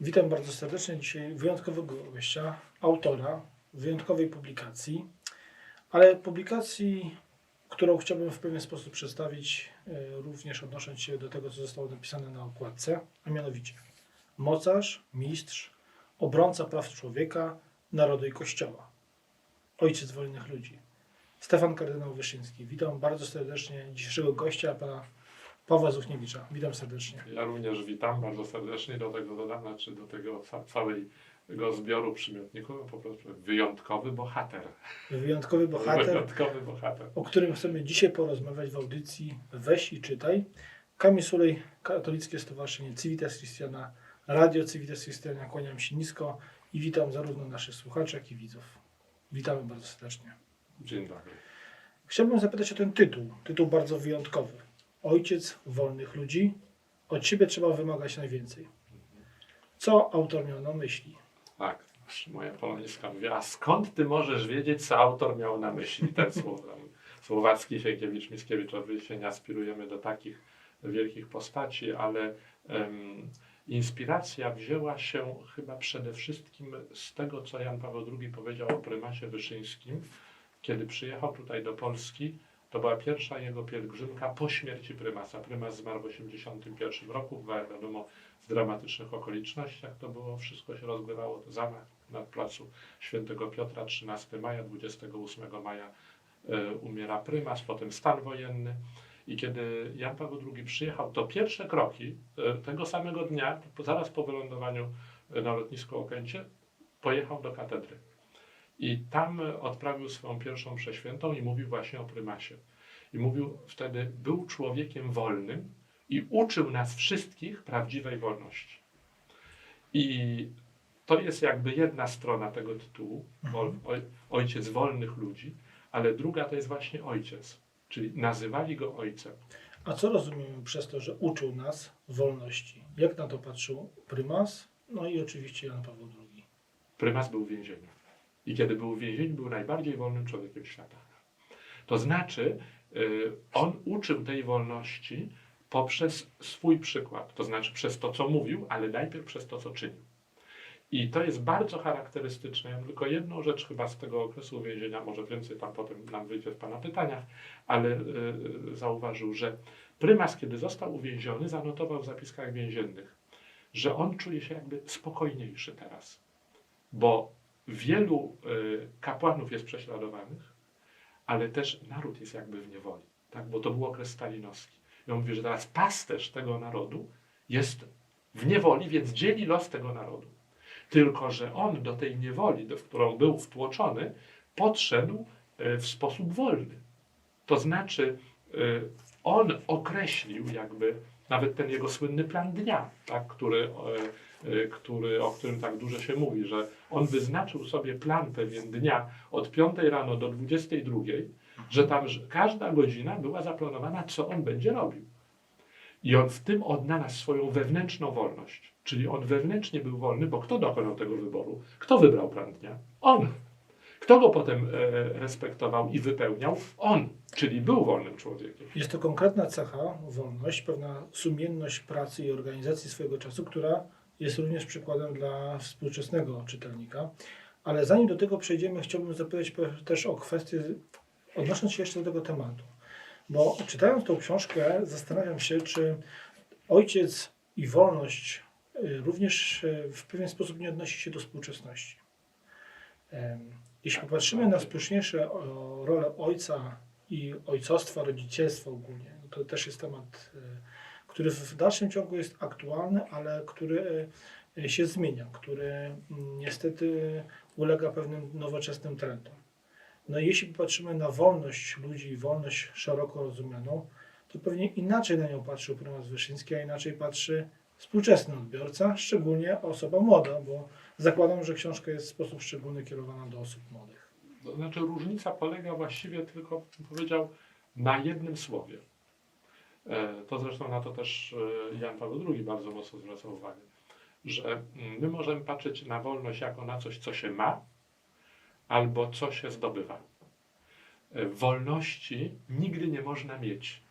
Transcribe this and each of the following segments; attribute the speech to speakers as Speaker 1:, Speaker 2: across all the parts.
Speaker 1: Witam bardzo serdecznie. Dzisiaj wyjątkowego gościa, autora wyjątkowej publikacji, ale publikacji, którą chciałbym w pewien sposób przedstawić, e, również odnosząc się do tego, co zostało napisane na okładce, a mianowicie mocarz, mistrz, obrońca praw człowieka, narodu i kościoła, ojciec wolnych ludzi. Stefan kardynał Wyszyński. Witam bardzo serdecznie dzisiejszego gościa, pana Pawła Zuchniewicza. Witam serdecznie.
Speaker 2: Ja również witam bardzo serdecznie do tego dodam, znaczy do tego ca- całego zbioru przymiotników, po prostu wyjątkowy bohater.
Speaker 1: Wyjątkowy bohater,
Speaker 2: Wyjątkowy bohater.
Speaker 1: o którym chcemy dzisiaj porozmawiać w audycji Weź i czytaj. Kamil Sulej, Katolickie Stowarzyszenie Civitas Christiana, Radio Civitas Christiana. Kłaniam się nisko i witam zarówno naszych słuchaczy, jak i widzów. Witamy bardzo serdecznie.
Speaker 2: Dzień dobry.
Speaker 1: Chciałbym zapytać o ten tytuł. Tytuł bardzo wyjątkowy. Ojciec wolnych ludzi. Od siebie trzeba wymagać najwięcej. Co autor miał na myśli?
Speaker 2: Tak, moja poloniska mówi, a skąd ty możesz wiedzieć, co autor miał na myśli? Ten słowo. Słowacki, Sienkiewicz, Mickiewicz, oczywiście nie aspirujemy do takich wielkich postaci, ale em, inspiracja wzięła się chyba przede wszystkim z tego, co Jan Paweł II powiedział o prymasie Wyszyńskim, kiedy przyjechał tutaj do Polski. To była pierwsza jego pielgrzymka po śmierci prymasa. Prymas zmarł w 1981 roku, w wiadomo, w dramatycznych okolicznościach to było, wszystko się rozgrywało, to zamach na placu Świętego Piotra 13 maja, 28 maja e, umiera prymas, potem stan wojenny. I kiedy Jan Paweł II przyjechał, to pierwsze kroki e, tego samego dnia, zaraz po wylądowaniu e, na lotnisku Okęcie, pojechał do katedry. I tam odprawił swoją pierwszą przeświętą i mówił właśnie o prymasie. I mówił wtedy, był człowiekiem wolnym i uczył nas wszystkich prawdziwej wolności. I to jest jakby jedna strona tego tytułu, oj, ojciec wolnych ludzi, ale druga to jest właśnie ojciec, czyli nazywali go ojcem.
Speaker 1: A co rozumiemy przez to, że uczył nas wolności? Jak na to patrzył prymas? No i oczywiście Jan Paweł II.
Speaker 2: Prymas był w więzieniu. I kiedy był w więzieniu, był najbardziej wolnym człowiekiem świata. To znaczy, y, on uczył tej wolności poprzez swój przykład, to znaczy przez to, co mówił, ale najpierw przez to, co czynił. I to jest bardzo charakterystyczne. Ja tylko jedną rzecz chyba z tego okresu więzienia, może więcej tam potem nam wyjdzie w Pana pytaniach, ale y, y, zauważył, że prymas, kiedy został uwięziony, zanotował w zapiskach więziennych, że on czuje się jakby spokojniejszy teraz, bo wielu y, kapłanów jest prześladowanych, ale też naród jest jakby w niewoli, tak? bo to był okres stalinowski. I on mówi, że teraz pasterz tego narodu jest w niewoli, więc dzieli los tego narodu. Tylko, że on do tej niewoli, w którą był wtłoczony, podszedł e, w sposób wolny. To znaczy, e, on określił jakby nawet ten jego słynny plan dnia, tak, który, który, o którym tak dużo się mówi, że on wyznaczył sobie plan pewien dnia od 5 rano do 22, że tam każda godzina była zaplanowana, co on będzie robił. I on w tym odnalazł swoją wewnętrzną wolność. Czyli on wewnętrznie był wolny, bo kto dokonał tego wyboru? Kto wybrał plan dnia? On. Kto go potem e, respektował i wypełniał? On. Czyli był wolnym człowiekiem.
Speaker 1: Jest to konkretna cecha, wolność, pewna sumienność pracy i organizacji swojego czasu, która jest również przykładem dla współczesnego czytelnika. Ale zanim do tego przejdziemy, chciałbym zapytać też o kwestię, odnosząc się jeszcze do tego tematu. Bo czytając tą książkę, zastanawiam się, czy ojciec i wolność y, również y, w pewien sposób nie odnosi się do współczesności. Jeśli popatrzymy na współcześniejsze o, rolę ojca i ojcostwa, rodzicielstwa ogólnie, no to też jest temat, y, który w dalszym ciągu jest aktualny, ale który y, się zmienia, który mm, niestety ulega pewnym nowoczesnym trendom. No i jeśli popatrzymy na wolność ludzi wolność szeroko rozumianą, to pewnie inaczej na nią patrzył prymas Wyszyński, a inaczej patrzy współczesny odbiorca, szczególnie osoba młoda, bo zakładam, że książka jest w sposób szczególny kierowana do osób młodych.
Speaker 2: To znaczy różnica polega właściwie tylko, bym powiedział, na jednym słowie. E, To zresztą na to też e, Jan Paweł II bardzo mocno zwraca uwagę, że mm, my możemy patrzeć na wolność jako na coś, co się ma, albo co się zdobywa. E, Wolności nigdy nie można mieć.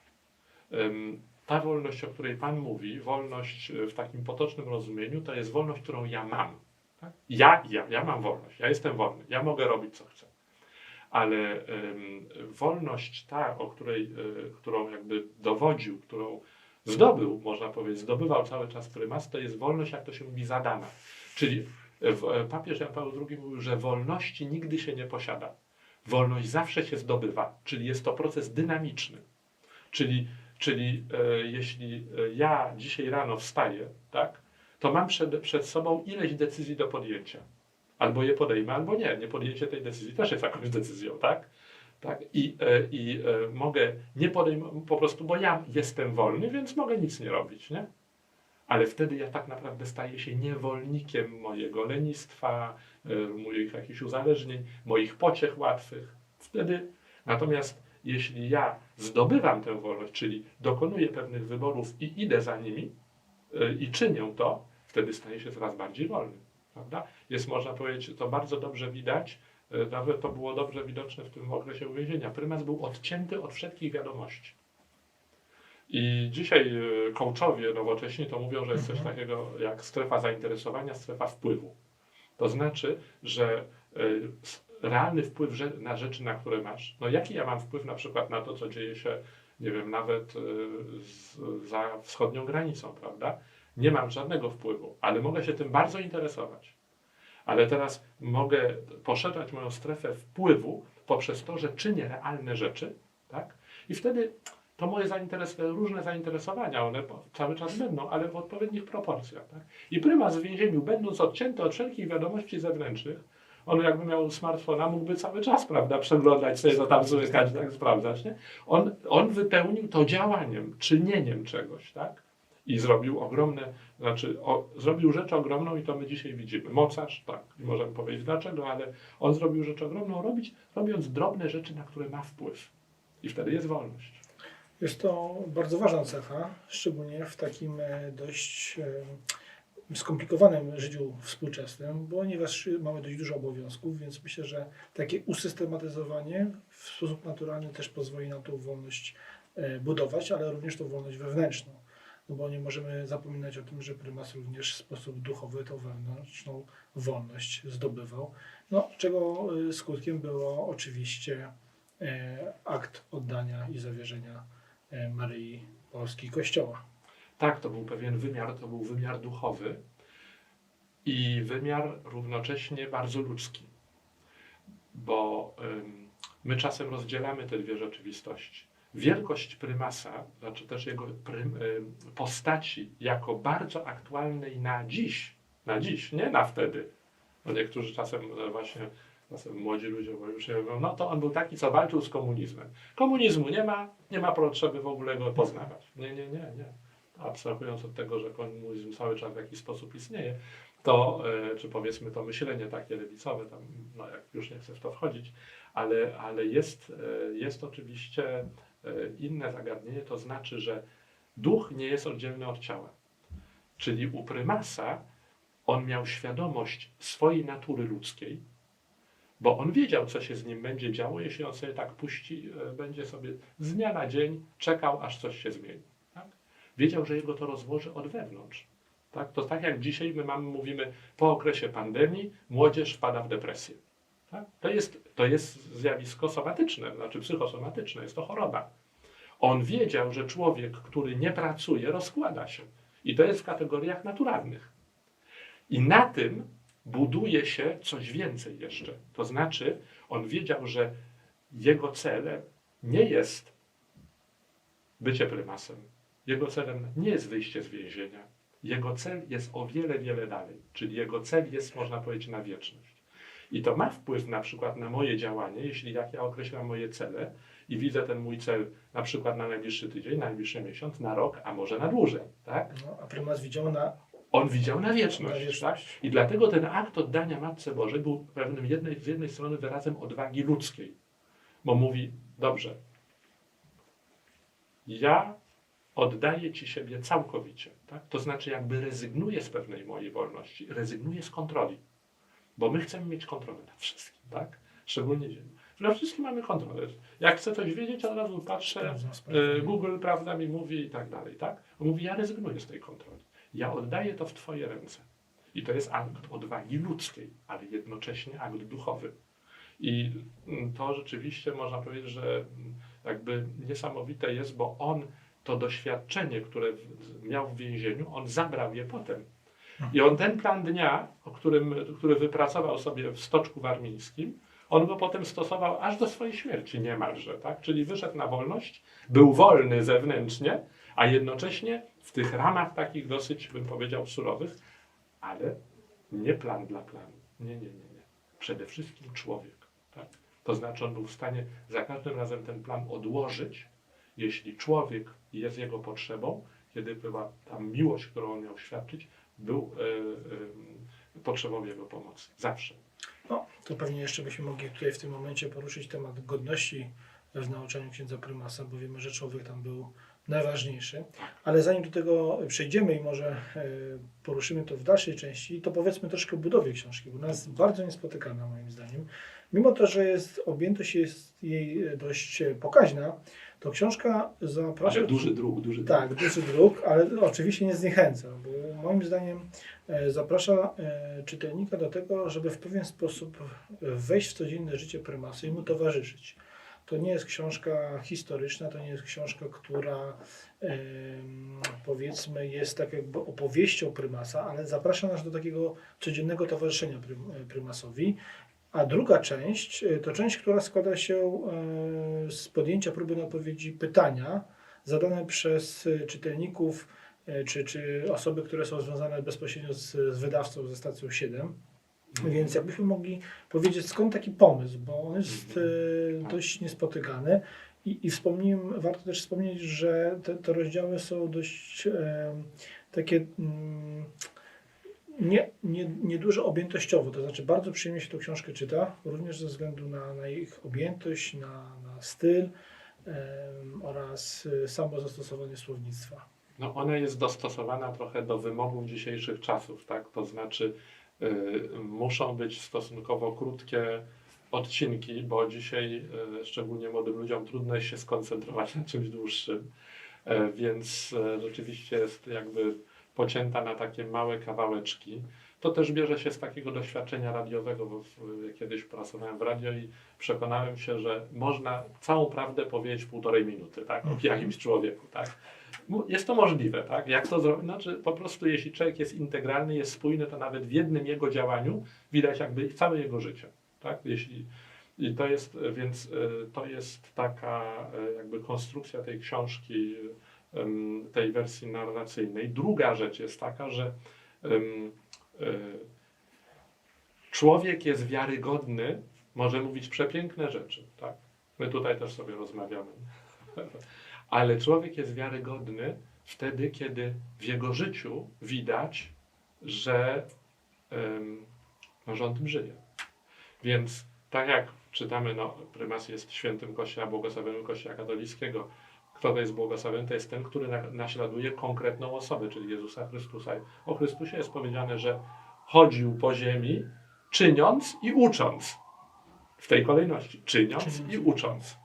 Speaker 2: Ta wolność, o której Pan mówi, wolność w takim potocznym rozumieniu, to jest wolność, którą ja mam. Tak? Ja, ja, ja mam wolność, ja jestem wolny, ja mogę robić co chcę. Ale wolność ta, o której, e, którą jakby dowodził, którą zdobył, można powiedzieć, zdobywał cały czas prymas, to jest wolność, jak to się mówi, zadana. Czyli e, papież Jan Paweł II mówił, że wolności nigdy się nie posiada. Wolność zawsze się zdobywa, czyli jest to proces dynamiczny. Czyli, czyli e, jeśli e, ja dzisiaj rano wstaję, tak, to mam przed, przed sobą ileś decyzji do podjęcia. Albo je podejmę, albo nie. Nie podjęcie tej decyzji też jest jakąś decyzją, tak? tak? I, e, i e, mogę nie podejmować, po prostu, bo ja jestem wolny, więc mogę nic nie robić, nie? Ale wtedy ja tak naprawdę staję się niewolnikiem mojego lenistwa, e, moich jakichś uzależnień, moich pociech łatwych. Wtedy natomiast jeśli ja zdobywam tę wolność, czyli dokonuję pewnych wyborów i idę za nimi i czynię to, wtedy staję się coraz bardziej wolny. Prawda? Jest, można powiedzieć, to bardzo dobrze widać, e, nawet to było dobrze widoczne w tym okresie uwięzienia. Prymas był odcięty od wszelkich wiadomości. I dzisiaj e, coachowie nowocześni to mówią, że jest coś
Speaker 1: Mhm.
Speaker 2: takiego jak strefa zainteresowania, strefa wpływu. To znaczy, że e, realny wpływ na rzeczy, na które masz. No jaki ja mam wpływ na przykład na to, co dzieje się, nie wiem, nawet e, za wschodnią granicą, prawda? Nie mam żadnego wpływu, ale mogę się tym bardzo interesować. Ale teraz mogę poszerzać moją strefę wpływu poprzez to, że czynię realne rzeczy, tak? I wtedy to moje zainteres różne zainteresowania, one cały czas będą, ale w odpowiednich proporcjach. Tak? I prymas w więzieniu, będąc odcięty od wszelkich wiadomości zewnętrznych, on jakby miał smartfona, mógłby cały czas, prawda, przeglądać sobie, co tam słychać, tak sprawdzać, nie? On, on wypełnił to działaniem, czynieniem czegoś, tak? I zrobił ogromne, znaczy o, zrobił rzecz ogromną i to my dzisiaj widzimy. Mocarz, tak, nie możemy powiedzieć dlaczego, ale on zrobił rzecz ogromną, robić, robiąc drobne rzeczy, na które ma wpływ. I wtedy jest wolność.
Speaker 1: Jest to bardzo ważna cecha, szczególnie w takim e, dość e, skomplikowanym życiu współczesnym, ponieważ mamy dość dużo obowiązków, więc myślę, że takie usystematyzowanie w sposób naturalny też pozwoli nam tą wolność e, budować, ale również tą wolność wewnętrzną. No bo nie możemy zapominać o tym, że prymas również w sposób duchowy tą wewnętrzną wolność zdobywał, no, czego e, skutkiem było oczywiście e, akt oddania i zawierzenia e, Maryi Polski Kościoła.
Speaker 2: Tak, to był pewien wymiar, to był wymiar duchowy i wymiar równocześnie bardzo ludzki. Bo my czasem rozdzielamy te dwie rzeczywistości. Wielkość prymasa, znaczy też jego prym, ym, postaci, jako bardzo aktualnej na dziś, na dziś, nie na wtedy. No niektórzy czasem e, właśnie, czasem młodzi ludzie bo już mówią, no to on był taki, co walczył z komunizmem. Komunizmu nie ma, nie ma potrzeby w ogóle go poznawać. Nie, nie, nie, nie abstrahując od tego, że komunizm cały czas w jakiś sposób istnieje, to, e, czy powiedzmy to myślenie takie lewicowe, tam, no jak już nie chcę w to wchodzić, ale, ale jest, e, jest oczywiście inne zagadnienie, to znaczy, że duch nie jest oddzielny od ciała. Czyli u prymasa on miał świadomość swojej natury ludzkiej, bo on wiedział, co się z nim będzie działo, jeśli on sobie tak puści, e, będzie sobie z dnia na dzień czekał, aż coś się zmieni. Tak? Wiedział, że jego to rozłoży od wewnątrz. Tak? To tak jak dzisiaj my mamy, mówimy, po okresie pandemii młodzież wpada w depresję. Tak? To, jest, to jest zjawisko somatyczne, znaczy psychosomatyczne, jest to choroba. On wiedział, że człowiek, który nie pracuje, rozkłada się. I to jest w kategoriach naturalnych. I na tym buduje się coś więcej jeszcze. To znaczy, on wiedział, że jego celem nie jest bycie prymasem. Jego celem nie jest wyjście z więzienia. Jego cel jest o wiele, wiele dalej. Czyli jego cel jest, można powiedzieć, na wieczność. I to ma wpływ na przykład na moje działanie, jeśli jak ja określam moje cele i widzę ten mój cel na przykład na najbliższy tydzień, na najbliższy miesiąc, na rok, a może na dłużej. Tak?
Speaker 1: No, a prymas widział na,
Speaker 2: On widział na
Speaker 1: na
Speaker 2: wieczność. Tak?
Speaker 1: wieczność.
Speaker 2: I dlatego ten akt oddania Matce Bożej był pewnym jednej, z jednej strony wyrazem odwagi ludzkiej. Bo mówi, dobrze, ja oddaję Ci siebie całkowicie. Tak? To znaczy jakby rezygnuję z pewnej mojej wolności, rezygnuję z kontroli. Bo my chcemy mieć kontrolę nad wszystkim. Tak? Szczególnie dzień. Na wszystkim mamy kontrolę. Jak chcę coś wiedzieć, od razu patrzę, e, Google prawda mi mówi i tak dalej, tak? On mówi, ja rezygnuję z tej kontroli. Ja oddaję to w Twoje ręce. I to jest akt odwagi ludzkiej, ale jednocześnie akt duchowy. I mm, to rzeczywiście można powiedzieć, że mm, jakby niesamowite jest, bo on to doświadczenie, które miał w więzieniu, on zabrał je potem. I on ten plan dnia, o którym, który wypracował sobie w Stoczku Warmińskim, on go potem stosował aż do swojej śmierci niemalże, tak? Czyli wyszedł na wolność, był wolny zewnętrznie, a jednocześnie w tych ramach takich dosyć, bym powiedział, surowych, ale nie plan dla planu. Nie, nie, nie, nie. Przede wszystkim człowiek. Tak? To znaczy on był w stanie za każdym razem ten plan odłożyć, jeśli człowiek jest jego potrzebą, kiedy była ta miłość, którą on miał świadczyć, był e, e, potrzebą jego pomocy. Zawsze.
Speaker 1: No, to pewnie jeszcze byśmy mogli tutaj w tym momencie poruszyć temat godności w nauczaniu księdza prymasa, bo wiemy, że człowiek tam był najważniejszy. Ale zanim do tego przejdziemy i może e, poruszymy to w dalszej części, to powiedzmy troszkę o budowie książki, bo jest bardzo niespotykana moim zdaniem. Mimo to, że jest objętość jest jej e, dość e, pokaźna, to książka zaprasza...
Speaker 2: Ale duży druk, duży druk.
Speaker 1: Tak, duży druk, ale oczywiście nie zniechęca, bo moim zdaniem e, zaprasza czytelnika do tego, żeby w pewien sposób wejść w codzienne życie prymasa i mu towarzyszyć. To nie jest książka historyczna, to nie jest książka, która powiedzmy jest tak jakby opowieścią prymasa, ale zaprasza nas do takiego codziennego towarzyszenia prym, prymasowi. A druga część e, to część, która składa się e, z podjęcia próby na odpowiedzi pytania zadane przez e, czytelników czy, czy osoby, które są związane bezpośrednio z, z wydawcą, ze stacją 7. Więc jakbyśmy mogli powiedzieć, skąd taki pomysł, bo on jest e, dość niespotykany. I, I warto też wspomnieć, że te, te rozdziały są dość e, takie mm, nie, nie, nieduże objętościowo, to znaczy bardzo przyjemnie się tą książkę czyta, również ze względu na, na ich objętość, na, na styl oraz e, samo zastosowanie słownictwa.
Speaker 2: No ona jest dostosowana trochę do wymogów dzisiejszych czasów, tak? To znaczy y, muszą być stosunkowo krótkie odcinki, bo dzisiaj y, szczególnie młodym ludziom trudno jest się skoncentrować na czymś dłuższym, e, więc e, rzeczywiście jest jakby pocięta na takie małe kawałeczki. To też bierze się z takiego doświadczenia radiowego, bo kiedyś pracowałem w radio i przekonałem się, że można całą prawdę powiedzieć w półtorej minuty, tak? O
Speaker 1: Mhm.
Speaker 2: jakimś człowieku, tak? Jest to możliwe, tak? Jak to zrobić? Znaczy, po prostu jeśli człowiek jest integralny, jest spójny, to nawet w jednym jego działaniu widać jakby całe jego życie, tak? Jeśli, I to jest, więc e, to jest taka e, jakby konstrukcja tej książki, tej wersji narracyjnej. Druga rzecz jest taka, że e, człowiek jest wiarygodny, może mówić przepiękne rzeczy, tak? My tutaj też sobie rozmawiamy. Ale człowiek jest wiarygodny wtedy, kiedy w jego życiu widać, że, no, że on tym żyje. Więc tak jak czytamy, no, prymas jest świętym Kościoła, błogosławionym Kościoła katolickiego. Kto to jest błogosławiony? To jest ten, który na, naśladuje konkretną osobę, czyli Jezusa Chrystusa. O Chrystusie jest powiedziane, że chodził po ziemi, czyniąc i ucząc. W tej kolejności. Czyniąc, i ucząc.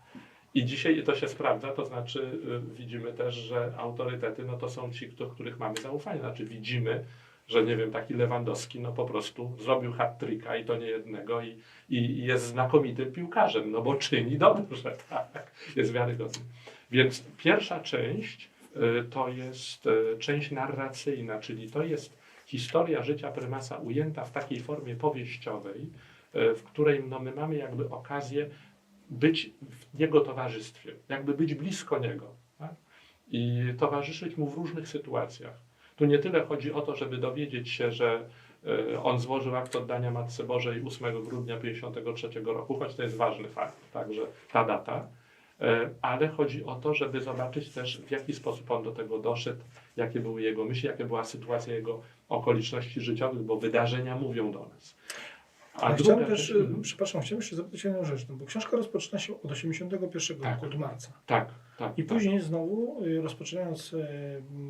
Speaker 2: I dzisiaj to się sprawdza, to znaczy y, widzimy też, że autorytety no to są ci, do których mamy zaufanie. Znaczy widzimy, że nie wiem, taki Lewandowski no po prostu zrobił hat-tricka i to nie jednego i, i i jest znakomitym piłkarzem, no bo czyni dobrze, tak, jest wiarygodny. Więc pierwsza część y, to jest y, część narracyjna, czyli to jest historia życia prymasa ujęta w takiej formie powieściowej, y, w której no, my mamy jakby okazję być w jego towarzystwie, jakby być blisko niego tak? i towarzyszyć mu w różnych sytuacjach. Tu nie tyle chodzi o to, żeby dowiedzieć się, że on złożył akt oddania Matce Bożej 8 grudnia 1953 roku, choć to jest ważny fakt, także ta data, ale chodzi o to, żeby zobaczyć też, w jaki sposób on do tego doszedł, jakie były jego myśli, jaka była sytuacja jego okoliczności życiowych, bo wydarzenia mówią do nas.
Speaker 1: A chciałem też, y, przepraszam, chciałem jeszcze zapytać o jedną rzecz, no bo książka rozpoczyna się od 81
Speaker 2: Tak.
Speaker 1: roku, od marca.
Speaker 2: Tak, tak.
Speaker 1: I
Speaker 2: tak.
Speaker 1: później znowu, y, rozpoczynając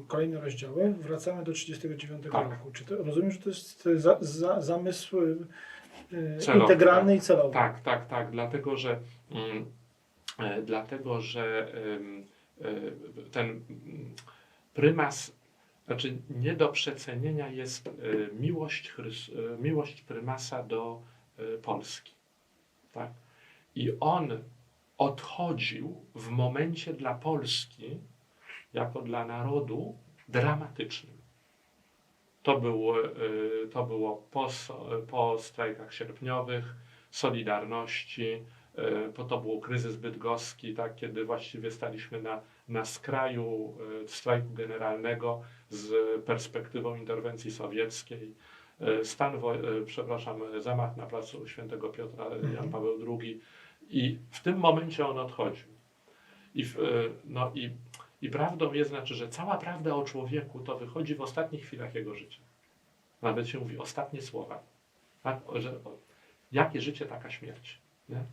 Speaker 1: kolejne rozdziały, wracamy do 39
Speaker 2: Tak.
Speaker 1: roku. Czy to, rozumiem, że to jest za, za, zamysł
Speaker 2: Celowy,
Speaker 1: integralny i celowy.
Speaker 2: Tak, tak, tak, dlatego że, mm, e, dlatego, że e, ten prymas, znaczy nie do przecenienia jest e, miłość, e, miłość prymasa do e, Polski. Tak? I on odchodził w momencie dla Polski, jako dla narodu, dramatycznym. To było, e, to było po, po strajkach sierpniowych, Solidarności, e, po to był kryzys bydgoski, tak, kiedy właściwie staliśmy na, na skraju e, strajku generalnego z perspektywą interwencji sowieckiej. E, Stan, przepraszam, zamach na placu Świętego Piotra, Jan
Speaker 1: Mhm.
Speaker 2: Paweł II i w tym momencie on odchodził. I, w, no i, I prawdą jest, znaczy, że cała prawda o człowieku to wychodzi w ostatnich chwilach jego życia. Nawet się mówi ostatnie słowa. Tak? Że, jakie życie, taka śmierć. Nie?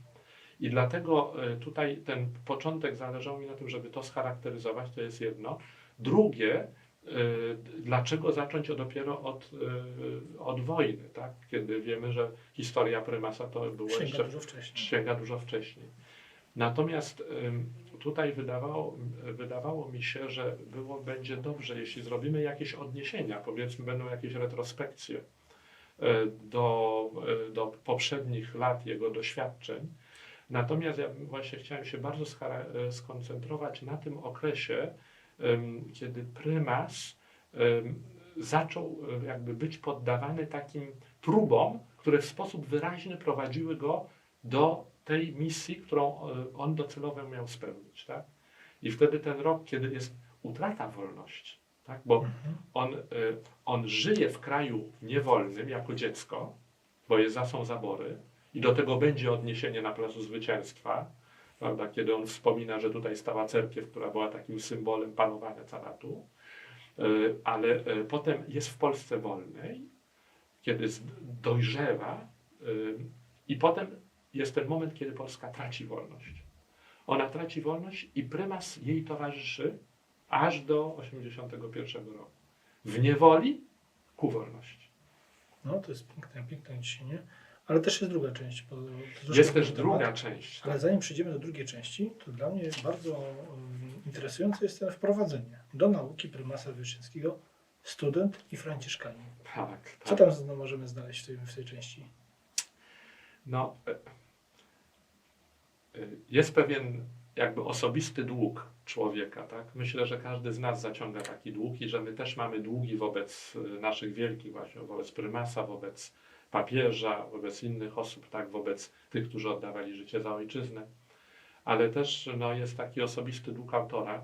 Speaker 2: I dlatego e, tutaj ten początek zależało mi na tym, żeby to scharakteryzować, to jest jedno. Drugie, e, dlaczego zacząć dopiero od, e, od wojny, tak? kiedy wiemy, że historia prymasa to było
Speaker 1: Sięga
Speaker 2: jeszcze
Speaker 1: dużo wcześniej.
Speaker 2: sięga dużo wcześniej. Natomiast tutaj wydawało, wydawało mi się, że było, będzie dobrze, jeśli zrobimy jakieś odniesienia, powiedzmy, będą jakieś retrospekcje do, do poprzednich lat jego doświadczeń. Natomiast ja właśnie chciałem się bardzo e, skoncentrować na tym okresie, kiedy prymas ym, zaczął e, jakby być poddawany takim próbom, które w sposób wyraźny prowadziły go do tej misji, którą e, on docelowo miał spełnić. Tak? I wtedy ten rok, kiedy jest utrata wolności, tak? bo
Speaker 1: Mhm.
Speaker 2: on, on żyje w kraju niewolnym jako dziecko, bo jest za są zabory i do tego będzie odniesienie na Placu Zwycięstwa, prawda? kiedy on wspomina, że tutaj stała cerkiew, która była takim symbolem panowania caratu, E, ale e, potem jest w Polsce wolnej, kiedy dojrzewa y, i potem jest ten moment, kiedy Polska traci wolność. Ona traci wolność i prymas jej towarzyszy aż do 1981 roku. W niewoli ku wolności.
Speaker 1: No to jest piękne, piękne odniesienie. Ale też jest druga część. Bo
Speaker 2: Jest też
Speaker 1: temat.
Speaker 2: druga część.
Speaker 1: Ale zanim przejdziemy do drugiej części, to dla mnie bardzo um, interesujące jest to wprowadzenie do nauki prymasa Wyszyńskiego student i franciszkanin.
Speaker 2: Tak,
Speaker 1: Co
Speaker 2: tak.
Speaker 1: tam zna- możemy znaleźć w tej, w tej części?
Speaker 2: No, e, e, jest pewien jakby osobisty dług człowieka, tak? Myślę, że każdy z nas zaciąga taki dług i że my też mamy długi wobec e, naszych wielkich właśnie, wobec prymasa, wobec papieża, wobec innych osób, tak? Wobec tych, którzy oddawali życie za ojczyznę. Ale też no, jest taki osobisty dług autora,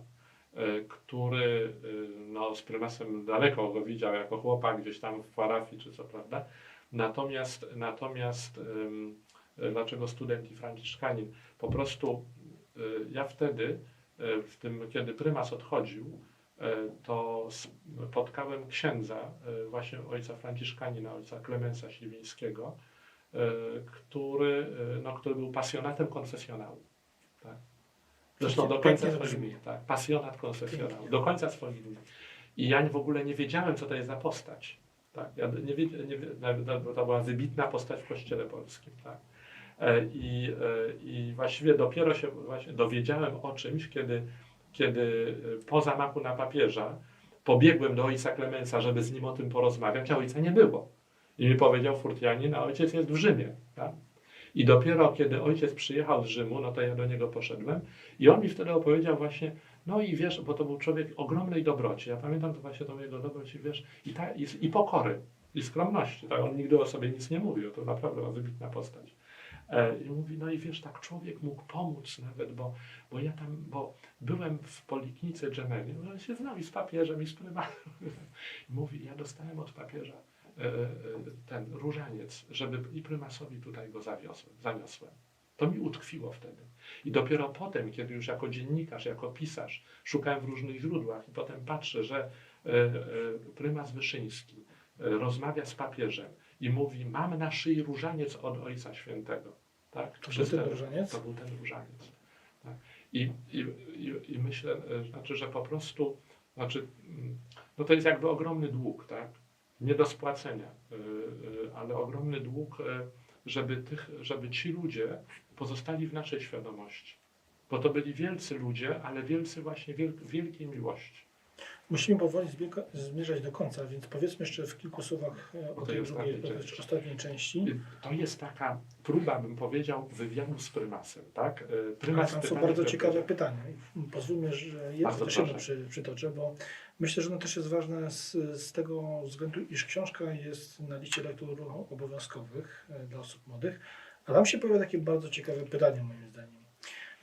Speaker 2: e, który e, no, z prymasem daleko go widział jako chłopak gdzieś tam w parafii czy co, prawda? Natomiast, natomiast y, dlaczego student i franciszkanin? Po prostu ja wtedy, w tym, kiedy prymas odchodził, to spotkałem księdza, y, właśnie ojca franciszkanina, ojca Klemensa Siwińskiego, y, który, no, który był pasjonatem konfesjonału. Tak? Zresztą do końca swoich dni. Tak? Pasjonat konfesjonału.
Speaker 1: Pięknie.
Speaker 2: Do końca swoich dni. I ja w ogóle nie wiedziałem, co to jest za postać. Tak, ja nie, nie, to była wybitna postać w Kościele Polskim. Tak. E, I, e, I właściwie dopiero się właśnie dowiedziałem o czymś, kiedy, kiedy e, po zamachu na papieża pobiegłem do ojca Klemensa, żeby z nim o tym porozmawiać, a ojca nie było. I mi powiedział Furtianin, a ojciec jest w Rzymie. Tak? I dopiero kiedy ojciec przyjechał z Rzymu, no to ja do niego poszedłem i on mi wtedy opowiedział właśnie, no i wiesz, bo to był człowiek ogromnej dobroci. Ja pamiętam to właśnie tą jego dobroć i wiesz, i, ta, i, i pokory, i skromności. Tak? On nigdy o sobie nic nie mówił, to naprawdę wybitna postać. E, I mówi, no i wiesz, tak człowiek mógł pomóc nawet, bo, bo ja tam, bo byłem w Poliklinice Gemelli, no się znał i z papieżem, i z prymatem. Mówi, ja dostałem od papieża e, e, ten różaniec, żeby i prymasowi tutaj go zawiosłem, zaniosłem. To mi utkwiło wtedy. I dopiero potem, kiedy już jako dziennikarz, jako pisarz szukałem w różnych źródłach i potem patrzę, że prymas Wyszyński rozmawia z papieżem i mówi, mam na szyi różaniec od Ojca Świętego. Tak?
Speaker 1: To był ten różaniec?
Speaker 2: To był ten różaniec. Tak? I, i, i, I myślę, e, znaczy, że po prostu, znaczy, mm, no to jest jakby ogromny dług, tak? Nie do spłacenia, y, y, ale ogromny dług, żeby, tych, żeby ci ludzie pozostali w naszej świadomości. Bo to byli wielcy ludzie, ale wielcy właśnie wiel, wielkiej miłości.
Speaker 1: Musimy powoli zmierzać do końca, więc powiedzmy jeszcze w kilku słowach e, o
Speaker 2: O tej
Speaker 1: tej
Speaker 2: ostatniej
Speaker 1: drugiej,
Speaker 2: części.
Speaker 1: ostatniej części.
Speaker 2: I To jest taka próba, bym powiedział, wywiadu z prymasem. Tak?
Speaker 1: Ale
Speaker 2: Prymas
Speaker 1: tam są bardzo ciekawe pytania. Pozwólmy, że je też jedno przy, przytoczę, bo myślę, że ono też jest ważne z, z tego względu, iż książka jest na liście lektur obowiązkowych e, dla osób młodych, a tam się pojawia takie bardzo ciekawe pytanie moim zdaniem.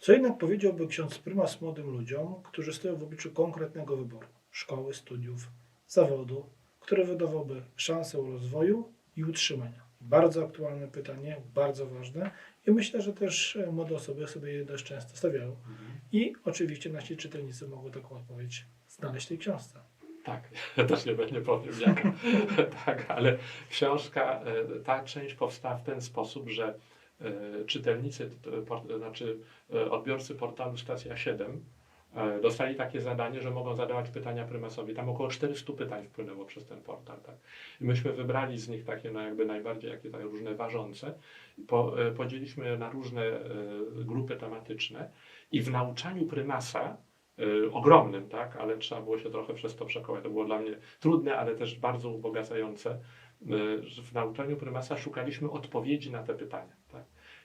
Speaker 1: Co jednak powiedziałby ksiądz prymas młodym ludziom, którzy stoją w obliczu konkretnego wyboru szkoły, studiów, zawodu, który wydawałby szansę rozwoju i utrzymania? Bardzo aktualne pytanie, bardzo ważne i myślę, że też e, młode osoby sobie je dość często stawiają.
Speaker 2: Mhm.
Speaker 1: I oczywiście nasi czytelnicy mogą taką odpowiedź znaleźć w tej książce.
Speaker 2: Tak, ja też nie, nie powiem jaka. tak, ale książka, e, ta część powstała w ten sposób, że e, czytelnicy, t- por- znaczy odbiorcy portalu Stacja 7 e, dostali takie zadanie, że mogą zadawać pytania prymasowi. Tam około 400 pytań wpłynęło przez ten portal. Tak? I myśmy wybrali z nich takie no jakby najbardziej jakie tak różne ważące. Po, e, podzieliliśmy na różne e, grupy tematyczne i w nauczaniu prymasa y, ogromnym, tak, ale trzeba było się trochę przez to przekonać. To było dla mnie trudne, ale też bardzo ubogacające. y, W nauczaniu prymasa szukaliśmy odpowiedzi na te pytania.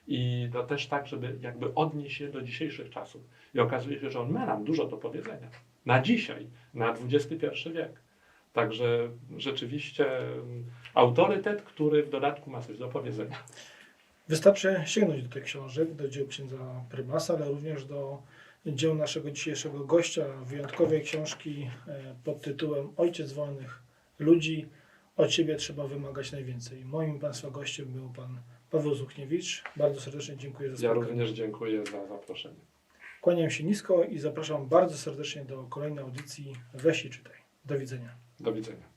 Speaker 2: I to też tak, żeby jakby odnieść je do dzisiejszych czasów. I okazuje się, że on ma nam dużo do powiedzenia. Na dzisiaj, na XXI wiek. Także rzeczywiście mm, autorytet, który w dodatku ma coś do powiedzenia.
Speaker 1: Wystarczy sięgnąć do tych książek, do dzieł księdza prymasa, ale również do dzieł naszego dzisiejszego gościa, wyjątkowej książki e, pod tytułem Ojciec wolnych ludzi. Od siebie trzeba wymagać najwięcej. Moim Państwa gościem był Pan Paweł Zuchniewicz. Bardzo serdecznie dziękuję za
Speaker 2: Ja
Speaker 1: spotkanie.
Speaker 2: również dziękuję za zaproszenie.
Speaker 1: Kłaniam się nisko i zapraszam bardzo serdecznie do kolejnej audycji Weź i czytaj. Do widzenia.
Speaker 2: Do widzenia.